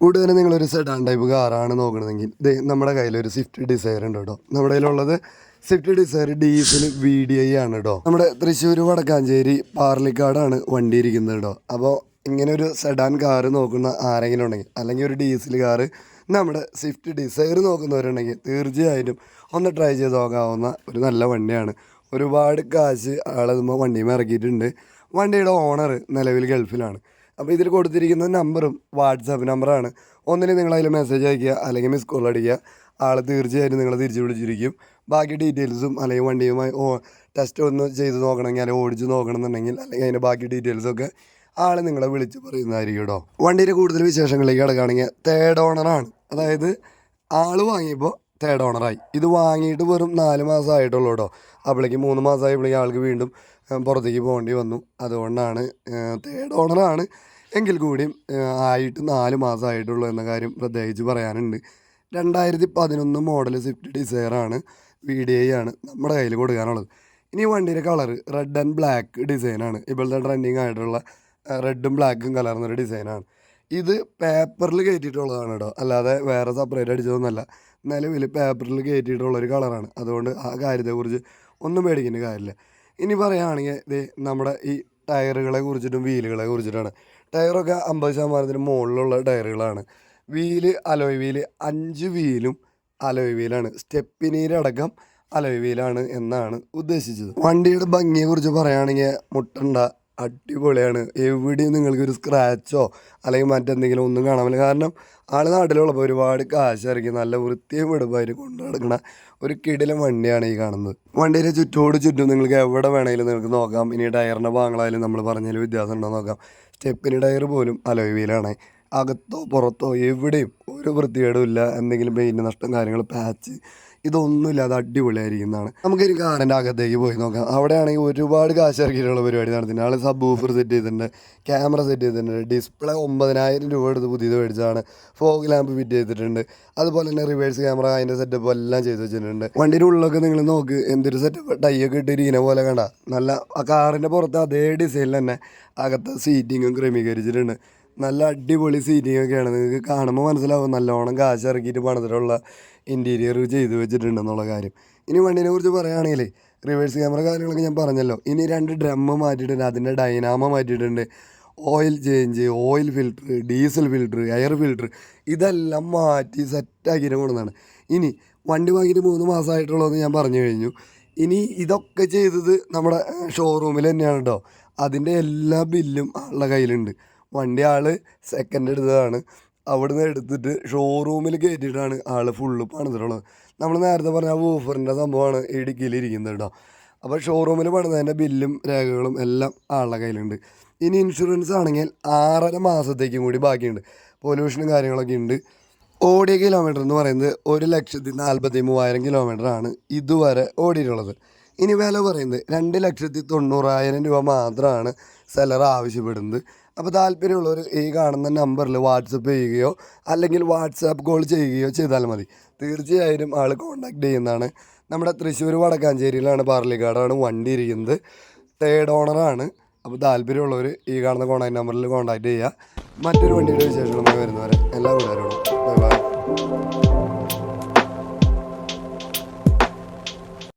ഉടനെ നിങ്ങളൊരു sedan type കാറാണ് നോക്കണമെങ്കിൽ. ദേ നമ്മുടെ കയ്യിലൊരു സ്വിഫ്റ്റ് ഡിസയർ ഉണ്ട് കേട്ടോ. നമ്മുടെ കയ്യിലുള്ളത് Swift Dzire diesel V D I ആണ് കേട്ടോ. നമ്മുടെ തൃശ്ശൂർ വടക്കാഞ്ചേരി പാർലിക്കാടാണ് വണ്ടി ഇരിക്കുന്നത് കേട്ടോ. അപ്പോൾ ഇങ്ങനെ ഒരു സെഡാൻ കാറ് നോക്കുന്ന ആരെങ്കിലും ഉണ്ടെങ്കിൽ അല്ലെങ്കിൽ ഒരു ഡീസൽ കാറ് നമ്മുടെ സ്വിഫ്റ്റ് ഡിസയർ നോക്കുന്നവരുണ്ടെങ്കിൽ തീർച്ചയായിട്ടും ഒന്ന് ട്രൈ ചെയ്ത് നോക്കാവുന്ന ഒരു നല്ല വണ്ടിയാണ്. ഒരുപാട് കാശ് ആളതുമ്പോൾ വണ്ടിയിൽ ഇറക്കിയിട്ടുണ്ട്. വണ്ടിയുടെ ഓണർ നിലവിൽ ഗൾഫിലാണ്. അപ്പോൾ ഇതിൽ കൊടുത്തിരിക്കുന്ന നമ്പറും വാട്സാപ്പ് നമ്പറാണ്. ഒന്നിന് നിങ്ങൾ അതിൽ മെസ്സേജ് അയക്കുക അല്ലെങ്കിൽ മിസ് കോൾ അടിക്കുക. ആൾ തീർച്ചയായിട്ടും നിങ്ങളെ തിരിച്ചു വിളിച്ചിരിക്കും. ബാക്കി ഡീറ്റെയിൽസും അല്ലെങ്കിൽ വണ്ടിയുമായി ഓ ടെസ്റ്റ് ഒന്ന് ചെയ്ത് നോക്കണമെങ്കിൽ അല്ലെങ്കിൽ ഓടിച്ച് നോക്കണമെന്നുണ്ടെങ്കിൽ അല്ലെങ്കിൽ അതിന്റെ ബാക്കി ഡീറ്റെയിൽസൊക്കെ ആൾ നിങ്ങളെ വിളിച്ച് പറയുന്നതായിരിക്കും കേട്ടോ. വണ്ടിയുടെ കൂടുതൽ വിശേഷങ്ങളിലേക്ക് കിടക്കുകയാണെങ്കിൽ തേർഡ് ഓണറാണ് അതായത് ആൾ വാങ്ങിയപ്പോൾ തേർഡ് ഓണറായി ഇത് വാങ്ങിയിട്ട് വെറും നാല് മാസമായിട്ടുള്ളൂ കേട്ടോ. അപ്പോഴേക്ക് മൂന്ന് മാസമായപ്പോഴേക്കും ആൾക്ക് വീണ്ടും പുറത്തേക്ക് പോകേണ്ടി വന്നു. അതുകൊണ്ടാണ് തേർഡ് ഓണറാണ് എങ്കിൽ കൂടിയും ആയിട്ട് നാല് മാസമായിട്ടുള്ളൂ എന്ന കാര്യം പ്രത്യേകിച്ച് പറയാനുണ്ട്. രണ്ടായിരത്തി പതിനൊന്ന് മോഡൽ സ്വിഫ്റ്റ് ഡിസയറാണ് വി ഡി ഐ ആണ് നമ്മുടെ കയ്യിൽ കൊടുക്കാനുള്ളത്. ഇനി വണ്ടിയുടെ കളർ റെഡ് ആൻഡ് ബ്ലാക്ക് ഡിസൈനാണ് ഇപ്പോഴത്തെ ട്രെൻഡിങ് ആയിട്ടുള്ള റെഡും ബ്ലാക്കും കലർന്നൊരു ഡിസൈനാണ് ഇത് പേപ്പറിൽ കയറ്റിയിട്ടുള്ളതാണ് കേട്ടോ അല്ലാതെ വേറെ സെപ്പറേറ്റ് അടിച്ചതൊന്നുമല്ല നിലവിൽ പേപ്പറിൽ കയറ്റിയിട്ടുള്ള ഒരു കളറാണ് അതുകൊണ്ട് ആ കാര്യത്തെക്കുറിച്ച് ഒന്നും പേടിക്കേണ്ട കാര്യമില്ല. ഇനി പറയുകയാണെങ്കിൽ ഇത് നമ്മുടെ ഈ ടയറുകളെ കുറിച്ചിട്ടും വീലുകളെ കുറിച്ചിട്ടാണ്. ടയറൊക്കെ അമ്പത് ശതമാനത്തിന് മുകളിലുള്ള ടയറുകളാണ്. വീൽ അലോയ് വീൽ അഞ്ച് വീലും അലോയ് വീലാണ്. സ്റ്റെപ്പിനീരടക്കം അലോയ് വീലാണ് എന്നാണ് ഉദ്ദേശിച്ചത്. വണ്ടിയുടെ ഭംഗിയെക്കുറിച്ച് പറയുകയാണെങ്കിൽ മുട്ടണ്ട അടിപൊളിയാണ്. എവിടെയും നിങ്ങൾക്കൊരു സ്ക്രാച്ചോ അല്ലെങ്കിൽ മറ്റെന്തെങ്കിലും ഒന്നും കാണാൻ പറ്റില്ല. കാരണം ആൾ നാട്ടിലുള്ളപ്പോൾ ഒരുപാട് കാശായിരിക്കും നല്ല വൃത്തിയും വെടുപ്പായിട്ട് കൊണ്ടു നടക്കുന്ന ഒരു കിടിലൻ വണ്ടിയാണ് ഈ കാണുന്നത്. വണ്ടിയുടെ ചുറ്റോട് ചുറ്റും നിങ്ങൾക്ക് എവിടെ വേണമെങ്കിലും നിങ്ങൾക്ക് നോക്കാം. ഇനി ടയറിന്റെ ഭാഗങ്ങളായാലും നമ്മൾ പറഞ്ഞതിൽ വ്യത്യാസം ഉണ്ടോ നോക്കാം. സ്റ്റെപ്പിന് ടയർ പോലും അലോയ് വീലാണ്. അകത്തോ പുറത്തോ എവിടെയും ഒരു വൃത്തികേടുമില്ല എന്തെങ്കിലും പെയിന്റ് നഷ്ടം കാര്യങ്ങൾ പാച്ച് ഇതൊന്നുമില്ല. അത് അടിപൊളിയായിരിക്കുന്നതാണ്. നമുക്കൊരു കാറിന്റെ അകത്തേക്ക് പോയി നോക്കാം. അവിടെയാണെങ്കിൽ ഒരുപാട് കാശ് ഇറക്കിയിട്ടുള്ള പരിപാടി നടത്തുന്നത് ആൾ സബ് ഊഫർ സെറ്റ് ചെയ്തിട്ടുണ്ട്. ക്യാമറ സെറ്റ് ചെയ്തിട്ടുണ്ട്. ഡിസ്പ്ലേ ഒമ്പതിനായിരം രൂപ എടുത്ത് പുതിയത് മേടിച്ചതാണ്. ഫോഗ് ലാമ്പ് ഫിറ്റ് ചെയ്തിട്ടുണ്ട്. അതുപോലെ തന്നെ റിവേഴ്സ് ക്യാമറ അതിന്റെ സെറ്റപ്പ് എല്ലാം ചെയ്ത് വെച്ചിട്ടുണ്ട്. വണ്ടിയുടെ ഉള്ളിലൊക്കെ നിങ്ങൾ നോക്ക്. എന്തൊരു സെറ്റപ്പ് ടൈയൊക്കെ ഇട്ടിരിക്കുന്ന പോലെ കണ്ട. നല്ല ആ കാറിന്റെ പുറത്ത് അതേ ഡിസൈനിൽ തന്നെ അകത്ത് സീറ്റിങ്ങും ക്രമീകരിച്ചിട്ടുണ്ട്. നല്ല അടിപൊളി സീറ്റിംഗ് ഒക്കെയാണ് നിങ്ങൾക്ക് കാണുമ്പോൾ മനസ്സിലാവും നല്ലോണം കാശ് ഇറക്കിയിട്ട് പണിതിട്ടുള്ള ഇന്റീരിയർ ചെയ്ത് വെച്ചിട്ടുണ്ടെന്നുള്ള കാര്യം. ഇനി വണ്ടിനെ കുറിച്ച് പറയുകയാണെങ്കിൽ റിവേഴ്സ് ക്യാമറ കാര്യങ്ങളൊക്കെ ഞാൻ പറഞ്ഞല്ലോ. ഇനി രണ്ട് ഡ്രമ്മ് മാറ്റിയിട്ടുണ്ട്. അതിന്റെ ഡൈനാമ മാറ്റിയിട്ടുണ്ട്. Oil change oil filter diesel filter air filter ഇതെല്ലാം മാറ്റി സെറ്റാക്കിയിട്ട് കൊണ്ടുവന്നാണ് ഇനി വണ്ടി വാങ്ങിയിട്ട് മൂന്ന് മാസമായിട്ടുള്ളതെന്ന് ഞാൻ പറഞ്ഞു കഴിഞ്ഞു. ഇനി ഇതൊക്കെ ചെയ്തത് നമ്മുടെ ഷോറൂമിൽ തന്നെയാണ് കേട്ടോ അതിന്റെ എല്ലാ ബില്ലും ആളുടെ കയ്യിലുണ്ട്. വണ്ടി ആൾ സെക്കൻഡ് എടുത്തതാണ്. അവിടുന്ന് എടുത്തിട്ട് ഷോറൂമിൽ കയറ്റിയിട്ടാണ് ആൾ ഫുള്ള് പണിതിട്ടുള്ളത്. നമ്മൾ നേരത്തെ പറഞ്ഞ ആ വൂഫറിന്റെ സംഭവമാണ് ഇടുക്കിയിൽ ഇരിക്കുന്നത് കേട്ടോ. അപ്പോൾ ഷോറൂമിൽ പണിതതിന്റെ ബില്ലും രേഖകളും എല്ലാം ആളുടെ കയ്യിലുണ്ട്. ഇനി ഇൻഷുറൻസ് ആണെങ്കിൽ ആറര മാസത്തേക്കും കൂടി ബാക്കിയുണ്ട്. പൊല്യൂഷനും കാര്യങ്ങളൊക്കെ ഉണ്ട് ഓടിയ കിലോമീറ്റർ എന്ന് പറയുന്നത് ഒരു ലക്ഷത്തി നാൽപ്പത്തി മൂവായിരം കിലോമീറ്റർ ആണ് ഇതുവരെ ഓടിയിട്ടുള്ളത്. ഇനി വില പറയുന്നത് രണ്ട് ലക്ഷത്തി തൊണ്ണൂറായിരം രൂപ മാത്രമാണ് സെലർ ആവശ്യപ്പെടുന്നത്. അപ്പോൾ താല്പര്യമുള്ളവർ ഈ കാണുന്ന നമ്പറിൽ വാട്സപ്പ് ചെയ്യുകയോ അല്ലെങ്കിൽ വാട്സാപ്പ് കോൾ ചെയ്യുകയോ ചെയ്താൽ മതി. തീർച്ചയായും ആൾ കോൺടാക്ട് ചെയ്യുന്നതാണ്. നമ്മുടെ തൃശ്ശൂർ വടക്കാഞ്ചേരിയിലാണ് പാർലിക്കാടാണ് വണ്ടി ഇരിക്കുന്നത്. തേർഡ് ഓണറാണ് അപ്പോൾ താല്പര്യമുള്ളവർ ഈ കാണുന്ന കോൺടാക്ട് നമ്പറിൽ കോൺടാക്ട് ചെയ്യുക. മറ്റൊരു വണ്ടിയുടെ വിശേഷങ്ങളുമായി വരുന്നവരെ എല്ലാ കൂട്ടുകാരോടും. Bye bye